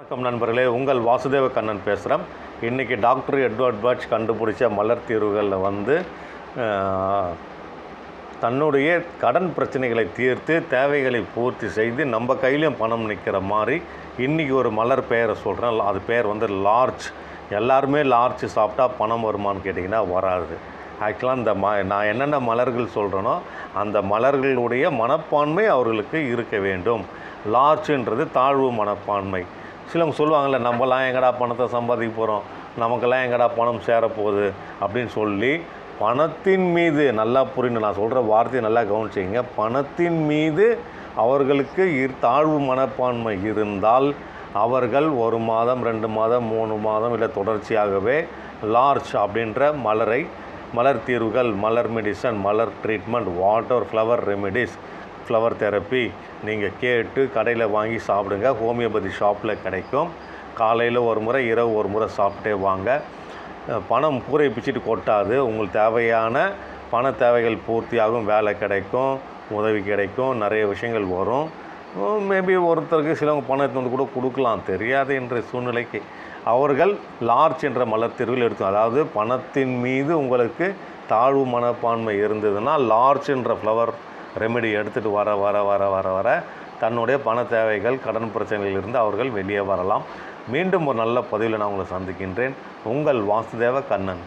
வணக்கம் நண்பர்களே உங்கள் வாசுதேவ கண்ணன் பேசுகிறேன் இன்றைக்கி டாக்டர் எட்வர்ட் பர்ச் கண்டுபிடிச்ச மலர் தீர்வுகளில் வந்து தன்னுடைய கடன் பிரச்சனைகளை தீர்த்து தேவைகளை பூர்த்தி செய்து நம்ம கையிலையும் பணம் நிற்கிற மாதிரி இன்றைக்கி ஒரு மலர் பெயரை சொல்கிறேன் அது பெயர் வந்து லார்ஜ். எல்லாருமே லார்ஜ் சாப்பிட்டா பணம் வருமான்னு கேட்டிங்கன்னா வராது. ஆக்சுவலாக இந்த ம நான் என்னென்ன மலர்கள் சொல்கிறேனோ அந்த மலர்களுடைய மனப்பான்மை அவர்களுக்கு இருக்க வேண்டும். லார்ஜ்ன்றது தாழ்வு மனப்பான்மை. சிலவங்க சொல்லுவாங்கள்ல நம்மலாம் எங்கடா பணத்தை சம்பாதிக்க போகிறோம் நமக்கெல்லாம் எங்கடா பணம் சேரப்போகுது? அப்படின்னு சொல்லி பணத்தின் மீது நல்லா புரிந்து நான் சொல்கிற வார்த்தையை நல்லா கவனிச்சிங்க பணத்தின் மீது அவர்களுக்கு இர் தாழ்வு மனப்பான்மை இருந்தால் அவர்கள் ஒரு மாதம் ரெண்டு மாதம் மூணு மாதம் இல்லை தொடர்ச்சியாகவே லார்ஜ் அப்படின்ற மலரை மலர் தீர்வுகள் மலர் மெடிசன் மலர் treatment water flower remedies flower therapy நீங்கள் கேட்டு கடையில் வாங்கி சாப்பிடுங்க. ஹோமியோபதி ஷாப்பில் கிடைக்கும். காலையில் ஒரு முறை இரவு ஒரு முறை சாப்பிட்டே வாங்க. பணம் கூரை பிச்சுட்டு கொட்டாது. உங்களுக்கு தேவையான பண தேவைகள் பூர்த்தியாகும். வேலை கிடைக்கும். உதவி கிடைக்கும். நிறைய விஷயங்கள் வரும். மேபி ஒருத்தருக்கு சிலவங்க பணத்தை வந்து கூட கொடுக்கலாம். தெரியாது என்ற சூழ்நிலைக்கு. அவர்கள் லார்ஜ் என்ற மலர் தெருவில் எடுத்து அதாவது பணத்தின் மீது உங்களுக்கு தாழ்வு மனப்பான்மை இருந்ததுன்னா லார்ஜ் என்ற ஃப்ளவர் ரெமெடி எடுத்துகிட்டு வர வர வர வர வர தன்னுடைய பண தேவைகள் கடன் பிரச்சனைகளிலிருந்து அவர்கள் வெளியே வரலாம். மீண்டும் ஒரு நல்ல பதிவில் நான் உங்களை சந்திக்கின்றேன். உங்கள் வாசுதேவ கண்ணன்.